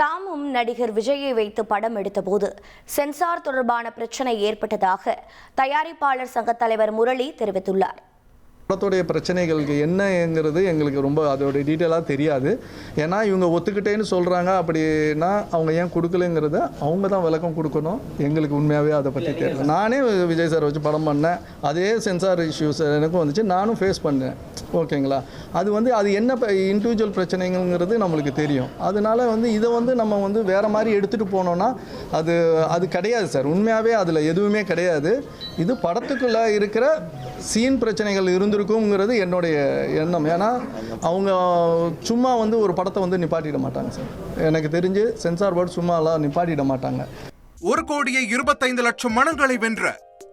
தாமும் நடிகர் விஜயை வைத்து படம் எடுத்தபோது சென்சார் தொடர்பான பிரச்சனை ஏற்பட்டதாக தயாரிப்பாளர் சங்கத் தலைவர் முரளி தெரிவித்துள்ளார். படத்துடைய பிரச்சனைகளுக்கு என்னங்கிறது எங்களுக்கு ரொம்ப அதோட டீட்டெயிலாக தெரியாது. ஏன்னா இவங்க ஒத்துக்கிட்டேன்னு சொல்கிறாங்க அப்படின்னா அவங்க ஏன் கொடுக்கலங்கிறத அவங்க தான் விளக்கம் கொடுக்கணும். எங்களுக்கு உண்மையாகவே அதை பற்றி தெரியல. நானே விஜய் சார் வச்சு படம் பண்ணேன். அதே சென்சார் இஷ்யூஸ் எனக்கும் வந்துச்சு. நானும் ஃபேஸ் பண்ணேன். ஓகேங்களா? அது வந்து அது என்ன இண்டிவிஜுவல் பிரச்சனைங்கிறது நம்மளுக்கு தெரியும். அதனால வந்து இதை வந்து நம்ம வந்து வேறு மாதிரி எடுத்துகிட்டு போனோம்னா அது அது கிடையாது சார். உண்மையாகவே அதில் எதுவுமே கிடையாது. இது படத்துக்குள்ளே இருக்கிற சீன் பிரச்சனைகள் இருந்திருக்குங்கிறது என்னுடைய எண்ணம். ஏன்னா அவங்க சும்மா வந்து ஒரு படத்தை வந்து நிப்பாட்டிட மாட்டாங்க சார். எனக்கு தெரிஞ்சு சென்சார் போர்டு சும்மாலாம் நிப்பாட்டிட மாட்டாங்க. ஒரு கோடியே இருபத்தைந்து லட்சம் மனங்களை வென்ற